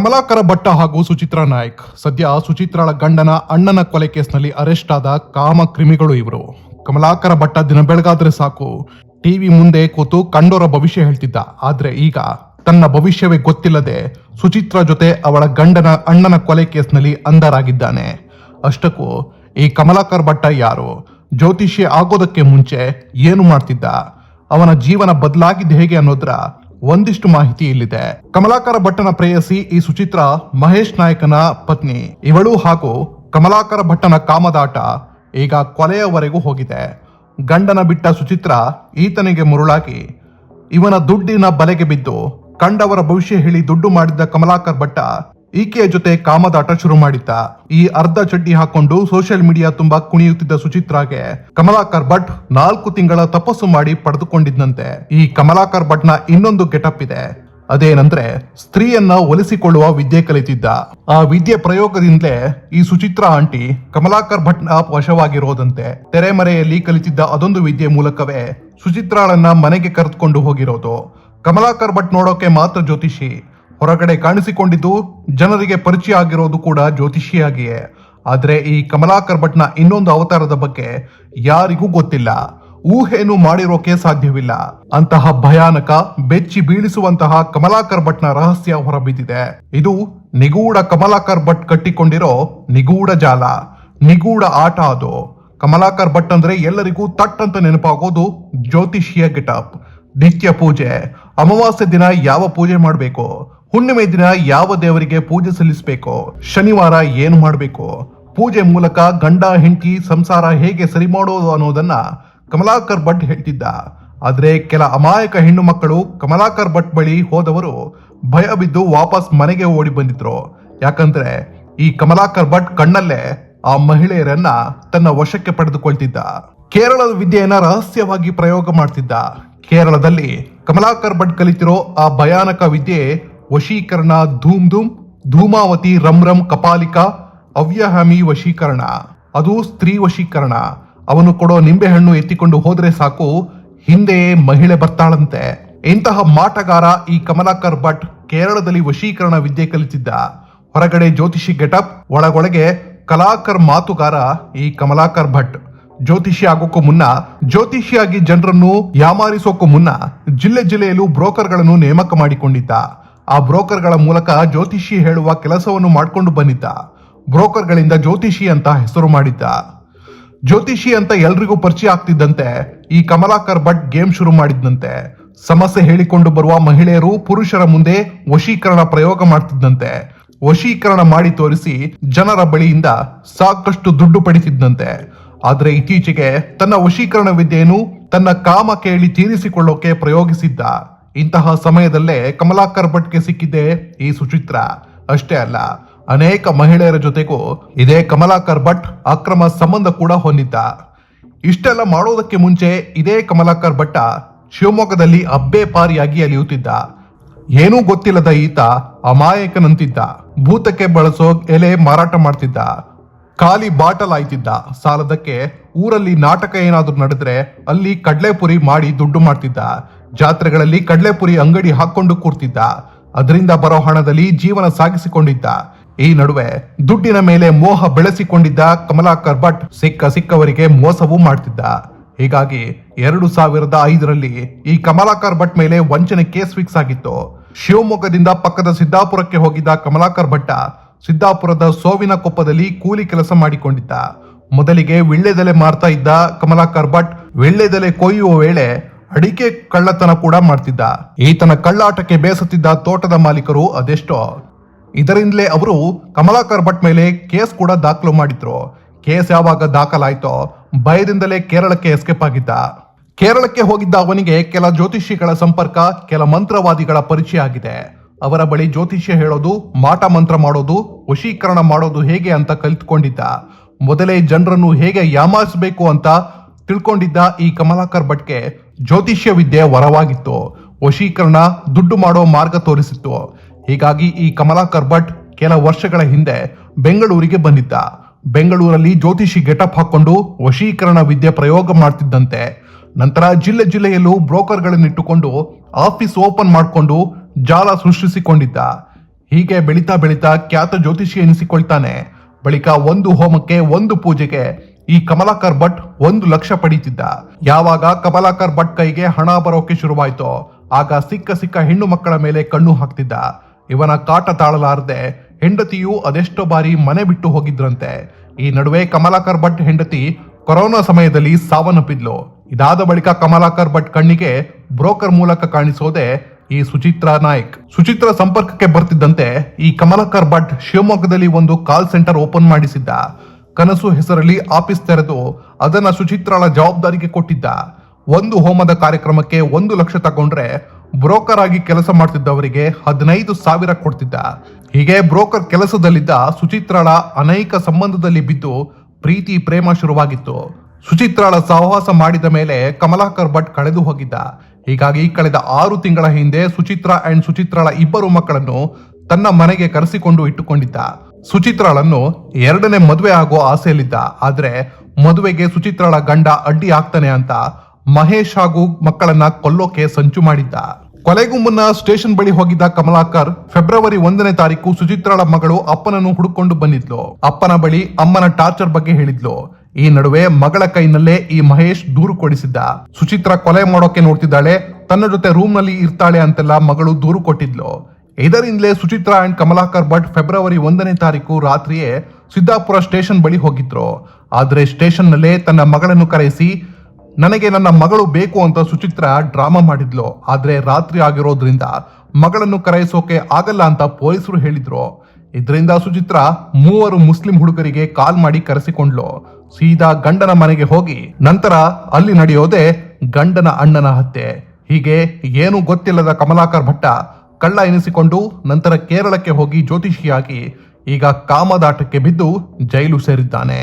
ಕಮಲಾಕರ ಭಟ್ಟ ಹಾಗೂ ಸುಚಿತ್ರಾ ನಾಯ್ಕ್. ಸದ್ಯ ಸುಚಿತ್ರಾಳ ಗಂಡನ ಅಣ್ಣನ ಕೊಲೆ ಕೇಸ್ನಲ್ಲಿ ಅರೆಸ್ಟ್ ಆದ ಕಾಮ ಕ್ರಿಮಿಗಳು ಇವರು. ಕಮಲಾಕರ ಭಟ್ಟ ದಿನ ಬೆಳಗಾದ್ರೆ ಸಾಕು. ಟಿವಿ ಮುಂದೆ ಕೂತು ಕಂಡೋರ ಭವಿಷ್ಯ ಹೇಳ್ತಿದ್ದ. ಆದ್ರೆ ಈಗ ತನ್ನ ಭವಿಷ್ಯವೇ ಗೊತ್ತಿಲ್ಲದೆ ಸುಚಿತ್ರಾ ಜೊತೆ ಅವಳ ಗಂಡನ ಅಣ್ಣನ ಕೊಲೆ ಕೇಸ್ನಲ್ಲಿ ಅಂಧರಾಗಿದ್ದಾನೆ. ಅಷ್ಟಕ್ಕೂ ಈ ಕಮಲಾಕರ್ ಭಟ್ಟ ಯಾರು? ಜ್ಯೋತಿಷಿ ಆಗೋದಕ್ಕೆ ಮುಂಚೆ ಏನು ಮಾಡ್ತಿದ್ದ? ಅವನ ಜೀವನ ಬದಲಾಗಿದ್ದು ಹೇಗೆ ಅನ್ನೋದ್ರ ಒಂದಿಷ್ಟು ಮಾಹಿತಿ ಇಲ್ಲಿದೆ. ಕಮಲಾಕರ ಭಟ್ಟನ ಪ್ರೇಯಸಿ ಈ ಸುಚಿತ್ರ ಮಹೇಶ್ ನಾಯಕನ ಪತ್ನಿ. ಇವಳು ಹಾಗೂ ಕಮಲಾಕರ ಭಟ್ಟನ ಕಾಮದಾಟ ಈಗ ಕೊಲೆಯವರೆಗೂ ಹೋಗಿದೆ. ಗಂಡನ ಬಿಟ್ಟ ಸುಚಿತ್ರ ಈತನಿಗೆ ಮುರುಳಾಗಿ, ಇವನ ದುಡ್ಡಿನ ಬಲೆಗೆ ಬಿದ್ದು, ಕಂಡವರ ಭವಿಷ್ಯ ಹೇಳಿ ದುಡ್ಡು ಮಾಡಿದ್ದ ಕಮಲಾಕರ್ ಭಟ್ಟ ಈಕೆಯ ಜೊತೆ ಕಾಮದಾಟ ಶುರು ಮಾಡಿದ್ದ. ಈ ಅರ್ಧ ಚಡ್ಡಿ ಹಾಕೊಂಡು ಸೋಷಿಯಲ್ ಮೀಡಿಯಾ ತುಂಬಾ ಕುಣಿಯುತ್ತಿದ್ದ ಸುಚಿತ್ರಾಗೆ ಕಮಲಾಕರ್ ಭಟ್ ನಾಲ್ಕು ತಿಂಗಳ ತಪಸ್ಸು ಮಾಡಿ ಪಡೆದುಕೊಂಡಿದ್ದಂತೆ ಈ ಕಮಲಾಕರ್ ಭಟ್ನ ಇನ್ನೊಂದು ಗೆಟಪ್ ಇದೆ. ಅದೇನಂದ್ರೆ, ಸ್ತ್ರೀಯನ್ನ ಒಲಿಸಿಕೊಳ್ಳುವ ವಿದ್ಯೆ ಕಲಿತಿದ್ದ. ಆ ವಿದ್ಯೆ ಪ್ರಯೋಗದಿಂದಲೇ ಈ ಸುಚಿತ್ರಾ ಆಂಟಿ ಕಮಲಾಕರ್ ಭಟ್ನ ವಶವಾಗಿರೋದಂತೆ. ತೆರೆಮರೆಯಲ್ಲಿ ಕಲಿತಿದ್ದ ಅದೊಂದು ವಿದ್ಯೆ ಮೂಲಕವೇ ಸುಚಿತ್ರಾಳನ್ನ ಮನೆಗೆ ಕರೆದುಕೊಂಡು ಹೋಗಿರೋದು. ಕಮಲಾಕರ್ ಭಟ್ ನೋಡೋಕೆ ಮಾತ್ರ ಜ್ಯೋತಿಷಿ. ಹೊರಗಡೆ ಕಾಣಿಸಿಕೊಂಡಿದ್ದು ಜನರಿಗೆ ಪರಿಚಯ ಆಗಿರೋದು ಕೂಡ ಜ್ಯೋತಿಷಿಯಾಗಿಯೇ. ಆದರೆ ಈ ಕಮಲಾಕರ್ ಭಟ್ನ ಇನ್ನೊಂದು ಅವತಾರದ ಬಗ್ಗೆ ಯಾರಿಗೂ ಗೊತ್ತಿಲ್ಲ. ಊಹೆನು ಮಾಡಿರೋಕೆ ಸಾಧ್ಯವಿಲ್ಲ. ಅಂತಹ ಭಯಾನಕ, ಬೆಚ್ಚಿ ಬೀಳಿಸುವಂತಹ ಕಮಲಾಕರ್ ಭಟ್ನ ರಹಸ್ಯ ಹೊರಬಿದ್ದಿದೆ. ಇದು ನಿಗೂಢ ಕಮಲಾಕರ್ ಭಟ್ ಕಟ್ಟಿಕೊಂಡಿರೋ ನಿಗೂಢ ಜಾಲ, ನಿಗೂಢ ಆಟ ಅದು. ಕಮಲಾಕರ್ ಭಟ್ ಅಂದ್ರೆ ಎಲ್ಲರಿಗೂ ತಟ್ ಅಂತ ನೆನಪಾಗೋದು ಜ್ಯೋತಿಷಿಯ ಗೆಟಪ್. ನಿತ್ಯ ಪೂಜೆ, ಅಮಾವಾಸ್ಯೆ ದಿನ ಯಾವ ಪೂಜೆ ಮಾಡಬೇಕು? ಹುಣ್ಣಿಮೆ ದಿನ ಯಾವ ದೇವರಿಗೆ ಪೂಜೆ ಸಲ್ಲಿಸಬೇಕು, ಶನಿವಾರ ಏನು ಮಾಡಬೇಕು, ಪೂಜೆ ಮೂಲಕ ಗಂಡ, ಹೆಂಡತಿ, ಸಂಸಾರ ಹೇಗೆ ಸರಿ ಮಾಡೋದು ಅನ್ನೋದನ್ನ ಕಮಲಾಕರ್ ಭಟ್ ಹೇಳ್ತಿದ್ದ. ಆದ್ರೆ ಕೆಲ ಅಮಾಯಕ ಹೆಣ್ಣು ಮಕ್ಕಳು ಕಮಲಾಕರ್ ಭಟ್ ಬಳಿ ಹೋದವರು ಭಯ ಬಿದ್ದು ವಾಪಸ್ ಮನೆಗೆ ಓಡಿ ಬಂದಿದ್ರು. ಯಾಕಂದ್ರೆ ಈ ಕಮಲಾಕರ್ ಭಟ್ ಕಣ್ಣಲ್ಲೇ ಆ ಮಹಿಳೆಯರನ್ನ ತನ್ನ ವಶಕ್ಕೆ ಪಡೆದುಕೊಳ್ತಿದ್ದ. ಕೇರಳದ ವಿದ್ಯೆಯನ್ನ ರಹಸ್ಯವಾಗಿ ಪ್ರಯೋಗ ಮಾಡ್ತಿದ್ದ. ಕೇರಳದಲ್ಲಿ ಕಮಲಾಕರ್ ಭಟ್ ಕಲಿತಿರೋ ಆ ಭಯಾನಕ ವಿದ್ಯೆ ವಶೀಕರಣ ಧೂಮ್ ಧೂಮ್, ಧೂಮಾವತಿ ರಂ ರಂ ಕಪಾಲಿಕ, ಅವ್ಯಹಮಿ ವಶೀಕರಣ. ಅದು ಸ್ತ್ರೀ ವಶೀಕರಣ. ಅವನು ಕೊಡೋ ನಿಂಬೆಹಣ್ಣು ಎತ್ತಿಕೊಂಡು ಹೋದ್ರೆ ಸಾಕು, ಹಿಂದೆ ಮಹಿಳೆ ಬರ್ತಾಳಂತೆ. ಇಂತಹ ಮಾಟಗಾರ ಈ ಕಮಲಾಕರ್ ಭಟ್ ಕೇರಳದಲ್ಲಿ ವಶೀಕರಣ ವಿದ್ಯೆ ಕಲಿತಿದ್ದ. ಹೊರಗಡೆ ಜ್ಯೋತಿಷಿ ಗೆಟಪ್ ಒಳಗೊಳಗೆ ಕಲಾಕರ್ ಮಾತುಗಾರ ಈ ಕಮಲಾಕರ್ ಭಟ್. ಜ್ಯೋತಿಷಿ ಆಗೋಕ್ಕೂ ಮುನ್ನ, ಜ್ಯೋತಿಷಿಯಾಗಿ ಜನರನ್ನು ಯಾಮಾರಿಸೋಕ್ಕೂ ಮುನ್ನ, ಜಿಲ್ಲೆ ಜಿಲ್ಲೆಯಲ್ಲೂ ಬ್ರೋಕರ್ಗಳನ್ನು ನೇಮಕ ಮಾಡಿಕೊಂಡಿದ್ದ. ಆ ಬ್ರೋಕರ್ಗಳ ಮೂಲಕ ಜ್ಯೋತಿಷಿ ಹೇಳುವ ಕೆಲಸವನ್ನು ಮಾಡಿಕೊಂಡು ಬಂದಿದ್ದ. ಬ್ರೋಕರ್ಗಳಿಂದ ಜ್ಯೋತಿಷಿ ಅಂತ ಹೆಸರು ಮಾಡಿದ್ದ. ಜ್ಯೋತಿಷಿ ಅಂತ ಎಲ್ರಿಗೂ ಪರಿಚಯ ಆಗ್ತಿದ್ದಂತೆ ಈ ಕಮಲಾಕರ್ ಭಟ್ ಗೇಮ್ ಶುರು ಮಾಡಿದ್ದಂತೆ ಸಮಸ್ಯೆ ಹೇಳಿಕೊಂಡು ಬರುವ ಮಹಿಳೆಯರು ಪುರುಷರ ಮುಂದೆ ವಶೀಕರಣ ಪ್ರಯೋಗ ಮಾಡ್ತಿದ್ದಂತೆ ವಶೀಕರಣ ಮಾಡಿ ತೋರಿಸಿ ಜನರ ಬಳಿಯಿಂದ ಸಾಕಷ್ಟು ದುಡ್ಡು ಪಡಿತಿದ್ದಂತೆ ಆದ್ರೆ ಇತ್ತೀಚೆಗೆ ತನ್ನ ವಶೀಕರಣ ವಿದ್ಯೆಯನ್ನು ತನ್ನ ಕಾಮ ಕೇಳಿ ತೀರಿಸಿಕೊಳ್ಳೋಕೆ ಪ್ರಯೋಗಿಸಿದ್ದ. ಇಂತಹ ಸಮಯದಲ್ಲೇ ಕಮಲಾಕರ್ ಭಟ್ಗೆ ಸಿಕ್ಕಿದೆ ಈ ಸುಚಿತ್ರ. ಅಷ್ಟೇ ಅಲ್ಲ, ಅನೇಕ ಮಹಿಳೆಯರ ಜೊತೆಗೂ ಇದೇ ಕಮಲಾಕರ್ ಭಟ್ ಅಕ್ರಮ ಸಂಬಂಧ ಕೂಡ ಹೊಂದಿದ್ದ. ಇಷ್ಟೆಲ್ಲ ಮಾಡೋದಕ್ಕೆ ಮುಂಚೆ ಇದೇ ಕಮಲಾಕರ್ ಭಟ್ಟ ಶಿವಮೊಗ್ಗದಲ್ಲಿ ಅಬ್ಬೆ ಪಾರಿಯಾಗಿ ಅಲಿಯುತ್ತಿದ್ದ. ಏನೂ ಗೊತ್ತಿಲ್ಲದ ಈತ ಅಮಾಯಕನಂತಿದ್ದ. ಭೂತಕ್ಕೆ ಬಳಸೋ ಎಲೆ ಮಾರಾಟ ಮಾಡ್ತಿದ್ದ. ಖಾಲಿ ಬಾಟಲ್ ಆಯ್ತಿದ್ದ. ಸಾಲದಕ್ಕೆ ಊರಲ್ಲಿ ನಾಟಕ ಏನಾದ್ರೂ ನಡೆದ್ರೆ ಅಲ್ಲಿ ಕಡ್ಲೆಪುರಿ ಮಾಡಿ ದುಡ್ಡು ಮಾಡ್ತಿದ್ದ. ಜಾತ್ರೆಗಳಲ್ಲಿ ಕಡ್ಲೆಪುರಿ ಅಂಗಡಿ ಹಾಕೊಂಡು ಕೂರ್ತಿದ್ದ. ಅದರಿಂದ ಬರೋ ಹಣದಲ್ಲಿ ಜೀವನ ಸಾಗಿಸಿಕೊಂಡಿದ್ದ. ಈ ನಡುವೆ ದುಡ್ಡಿನ ಮೇಲೆ ಮೋಹ ಬೆಳೆಸಿಕೊಂಡಿದ್ದ ಕಮಲಾಕರ್ ಭಟ್ ಸಿಕ್ಕ ಸಿಕ್ಕವರಿಗೆ ಮೋಸವೂ ಮಾಡ್ತಿದ್ದ. ಹೀಗಾಗಿ ಎರಡು ಸಾವಿರದ ಐದರಲ್ಲಿ ಈ ಕಮಲಾಕರ್ ಭಟ್ ಮೇಲೆ ವಂಚನೆ ಕೇಸ್ ಫಿಕ್ಸ್ ಆಗಿತ್ತು. ಶಿವಮೊಗ್ಗದಿಂದ ಪಕ್ಕದ ಸಿದ್ದಾಪುರಕ್ಕೆ ಹೋಗಿದ್ದ ಕಮಲಾಕರ್ ಭಟ್ಟ ಸಿದ್ದಾಪುರದ ಸೋವಿನ ಕೊಪ್ಪದಲ್ಲಿ ಕೂಲಿ ಕೆಲಸ ಮಾಡಿಕೊಂಡಿದ್ದ. ಮೊದಲಿಗೆ ವಿಳ್ಳೆದೆಲೆ ಮಾರ್ತಾ ಇದ್ದ ಕಮಲಾಕರ್ ಭಟ್ ವಿಳ್ಳೆದೆಲೆ ಕೊಯ್ಯುವ ವೇಳೆ ಅಡಿಕೆ ಕಳ್ಳತನ ಕೂಡ ಮಾಡ್ತಿದ್ದ. ಈತನ ಕಳ್ಳಾಟಕ್ಕೆ ಬೇಸತ್ತಿದ್ದ ತೋಟದ ಮಾಲೀಕರು ಅದೆಷ್ಟೋ. ಇದರಿಂದಲೇ ಅವರು ಕಮಲಾಕರ್ ಭಟ್ ಮೇಲೆ ಕೇಸ್ ಕೂಡ ದಾಖಲು ಮಾಡಿದ್ರು. ಕೇಸ್ ಯಾವಾಗ ದಾಖಲಾಯ್ತೋ ಭಯದಿಂದಲೇ ಕೇರಳಕ್ಕೆ ಎಸ್ಕೇಪ್ ಆಗಿದ್ದ. ಕೇರಳಕ್ಕೆ ಹೋಗಿದ್ದ ಅವನಿಗೆ ಕೆಲ ಜ್ಯೋತಿಷಿಗಳ ಸಂಪರ್ಕ, ಕೆಲ ಮಂತ್ರವಾದಿಗಳ ಪರಿಚಯ ಆಗಿದೆ. ಅವರ ಬಳಿ ಜ್ಯೋತಿಷ್ಯ ಹೇಳೋದು, ಮಾಟ ಮಂತ್ರ ಮಾಡೋದು, ವಶೀಕರಣ ಮಾಡೋದು ಹೇಗೆ ಅಂತ ಕಲಿತುಕೊಂಡಿದ್ದ. ಮೊದಲೇ ಜನರನ್ನು ಹೇಗೆ ಯಾಮಾರಿಸಬೇಕು ಅಂತ ತಿಳ್ಕೊಂಡಿದ್ದ ಈ ಕಮಲಾಕರ್ ಭಟ್ಗೆ ಜ್ಯೋತಿಷ್ಯ ವಿದ್ಯೆ ವರವಾಗಿತ್ತು. ವಶೀಕರಣ ದುಡ್ಡು ಮಾಡೋ ಮಾರ್ಗ ತೋರಿಸಿತ್ತು. ಹೀಗಾಗಿ ಈ ಕಮಲಾ ಕರ್ಬಟ್ ಕೆಲ ವರ್ಷಗಳ ಹಿಂದೆ ಬೆಂಗಳೂರಿಗೆ ಬಂದಿದ್ದ. ಬೆಂಗಳೂರಲ್ಲಿ ಜ್ಯೋತಿಷಿ ಗೆಟಪ್ ಹಾಕೊಂಡು ವಶೀಕರಣ ವಿದ್ಯೆ ಪ್ರಯೋಗ ಮಾಡ್ತಿದ್ದಂತೆ. ನಂತರ ಜಿಲ್ಲೆ ಜಿಲ್ಲೆಯಲ್ಲೂ ಬ್ರೋಕರ್ಗಳನ್ನಿಟ್ಟುಕೊಂಡು ಆಫೀಸ್ ಓಪನ್ ಮಾಡಿಕೊಂಡು ಜಾಲ ಸೃಷ್ಟಿಸಿಕೊಂಡಿದ್ದ. ಹೀಗೆ ಬೆಳಿತಾ ಬೆಳಿತಾ ಖ್ಯಾತ ಜ್ಯೋತಿಷಿ ಎನಿಸಿಕೊಳ್ತಾನೆ. ಬಳಿಕ ಒಂದು ಹೋಮಕ್ಕೆ ಒಂದು ಪೂಜೆಗೆ ಈ ಕಮಲಾಕರ್ ಭಟ್ ಒಂದು ಲಕ್ಷ ಪಡೀತಿದ್ದ. ಯಾವಾಗ ಕಮಲಾಕರ್ ಭಟ್ ಕೈಗೆ ಹಣ ಬರೋಕೆ ಶುರುವಾಯ್ತೋ, ಆಗ ಸಿಕ್ಕ ಸಿಕ್ಕ ಹೆಣ್ಣು ಮಕ್ಕಳ ಮೇಲೆ ಕಣ್ಣು ಹಾಕ್ತಿದ್ದ. ಇವನ ಕಾಟ ತಾಳಲಾರದೆ ಹೆಂಡತಿಯು ಅದೆಷ್ಟೋ ಬಾರಿ ಮನೆ ಬಿಟ್ಟು ಹೋಗಿದ್ರಂತೆ. ಈ ನಡುವೆ ಕಮಲಾಕರ್ ಭಟ್ ಹೆಂಡತಿ ಕೊರೋನಾ ಸಮಯದಲ್ಲಿ ಸಾವನ್ನಪ್ಪಿದ್ಲು. ಇದಾದ ಬಳಿಕ ಕಮಲಾಕರ್ ಭಟ್ ಕಣ್ಣಿಗೆ ಬ್ರೋಕರ್ ಮೂಲಕ ಕಾಣಿಸೋದೆ ಈ ಸುಚಿತ್ರಾ ನಾಯಕ್. ಸುಚಿತ್ರ ಸಂಪರ್ಕಕ್ಕೆ ಬರ್ತಿದ್ದಂತೆ ಈ ಕಮಲಾಕರ್ ಭಟ್ ಶಿವಮೊಗ್ಗದಲ್ಲಿ ಒಂದು ಕಾಲ್ ಸೆಂಟರ್ ಓಪನ್ ಮಾಡಿಸಿದ್ದ. ಕನಸು ಹೆಸರಲ್ಲಿ ಆಫೀಸ್ ತೆರೆದು ಅದನ್ನ ಸುಚಿತ್ರಾಳ ಜವಾಬ್ದಾರಿಗೆ ಕೊಟ್ಟಿದ್ದ. ಒಂದು ಹೋಮದ ಕಾರ್ಯಕ್ರಮಕ್ಕೆ ಒಂದು ಲಕ್ಷ ತಗೊಂಡ್ರೆ ಬ್ರೋಕರ್ ಆಗಿ ಕೆಲಸ ಮಾಡ್ತಿದ್ದವರಿಗೆ ಹದಿನೈದು ಸಾವಿರ ಕೊಡ್ತಿದ್ದ. ಹೀಗೆ ಬ್ರೋಕರ್ ಕೆಲಸದಲ್ಲಿದ್ದ ಸುಚಿತ್ರಾಳ ಅನೇಕ ಸಂಬಂಧದಲ್ಲಿ ಬಿದ್ದು ಪ್ರೀತಿ, ಪ್ರೇಮ ಶುರುವಾಗಿತ್ತು. ಸುಚಿತ್ರಾಳ ಸಹವಾಸ ಮಾಡಿದ ಮೇಲೆ ಕಮಲಾಕರ್ ಭಟ್ ಕಳೆದು ಹೋಗಿದ್ದ. ಹೀಗಾಗಿ ಕಳೆದ ಆರು ತಿಂಗಳ ಹಿಂದೆ ಸುಚಿತ್ರಾ ಅಂಡ್ ಸುಚಿತ್ರಾಳ ಇಬ್ಬರು ಮಕ್ಕಳನ್ನು ತನ್ನ ಮನೆಗೆ ಕರೆಸಿಕೊಂಡು ಇಟ್ಟುಕೊಂಡಿದ್ದ. ಸುಚಿತ್ರಾಳನ್ನು ಎರಡನೇ ಮದುವೆ ಆಗೋ ಆಸೆಯಲ್ಲಿದ್ದ. ಆದ್ರೆ ಮದುವೆಗೆ ಸುಚಿತ್ರಾಳ ಗಂಡ ಅಡ್ಡಿ ಆಗ್ತಾನೆ ಅಂತ ಮಹೇಶ್ ಹಾಗೂ ಮಕ್ಕಳನ್ನ ಕೊಲ್ಲೋಕೆ ಸಂಚು ಮಾಡಿದ್ದ. ಕೊಲೆಗೂ ಮುನ್ನ ಸ್ಟೇಷನ್ ಬಳಿ ಹೋಗಿದ್ದ ಕಮಲಾಕರ್ ಫೆಬ್ರವರಿ ಒಂದನೇ ತಾರೀಕು ಸುಚಿತ್ರಾಳ ಮಗಳು ಅಪ್ಪನನ್ನು ಹುಡುಕೊಂಡು ಬಂದಿದ್ಲು. ಅಪ್ಪನ ಬಳಿ ಅಮ್ಮನ ಟಾರ್ಚರ್ ಬಗ್ಗೆ ಹೇಳಿದ್ಲು. ಈ ನಡುವೆ ಮಗಳ ಕೈನಲ್ಲೇ ಈ ಮಹೇಶ್ ದೂರು ಕೊಡಿಸಿದ್ದ. ಸುಚಿತ್ರ ಕೊಲೆ ಮಾಡೋಕೆ ನೋಡ್ತಿದ್ದಾಳೆ, ತನ್ನ ಜೊತೆ ರೂಮ್ನಲ್ಲಿ ಇರ್ತಾಳೆ ಅಂತೆಲ್ಲ ಮಗಳು ದೂರು ಕೊಟ್ಟಿದ್ಲು. ಇದರಿಂದಲೇ ಸುಚಿತ್ರಾ ಅಂಡ್ ಕಮಲಾಕರ್ ಭಟ್ ಫೆಬ್ರವರಿ ಒಂದನೇ ತಾರೀಕು ರಾತ್ರಿಯೇ ಸಿದ್ದಾಪುರ ಸ್ಟೇಷನ್ ಬಳಿ ಹೋಗಿದ್ರು. ಆದರೆ ಸ್ಟೇಷನ್ನಲ್ಲೇ ತನ್ನ ಮಗಳನ್ನು ಕರೆಸಿ, ನನಗೆ ನನ್ನ ಮಗಳು ಬೇಕು ಅಂತ ಸುಚಿತ್ರ ಡ್ರಾಮಾ ಮಾಡಿದ್ಲು. ಆದರೆ ರಾತ್ರಿ ಆಗಿರೋದ್ರಿಂದ ಮಗಳನ್ನು ಕರೆಯಿಸೋಕೆ ಆಗಲ್ಲ ಅಂತ ಪೊಲೀಸರು ಹೇಳಿದ್ರು. ಇದರಿಂದ ಸುಚಿತ್ರ ಮೂವರು ಮುಸ್ಲಿಂ ಹುಡುಗರಿಗೆ ಕಾಲ್ ಮಾಡಿ ಕರೆಸಿಕೊಂಡ್ಲು. ಸೀದಾ ಗಂಡನ ಮನೆಗೆ ಹೋಗಿ, ನಂತರ ಅಲ್ಲಿ ನಡೆಯೋದೇ ಗಂಡನ ಅಣ್ಣನ ಹತ್ಯೆ. ಹೀಗೆ ಏನೂ ಗೊತ್ತಿಲ್ಲದ ಕಮಲಾಕರ್ ಭಟ್ಟ ಕಳ್ಳ ಎನಿಸಿಕೊಂಡು ನಂತರ ಕೇರಳಕ್ಕೆ ಹೋಗಿ ಜ್ಯೋತಿಷಿಯಾಗಿ ಈಗ ಕಾಮದಾಟಕ್ಕೆ ಬಿದ್ದು ಜೈಲು ಸೇರಿದ್ದಾನೆ.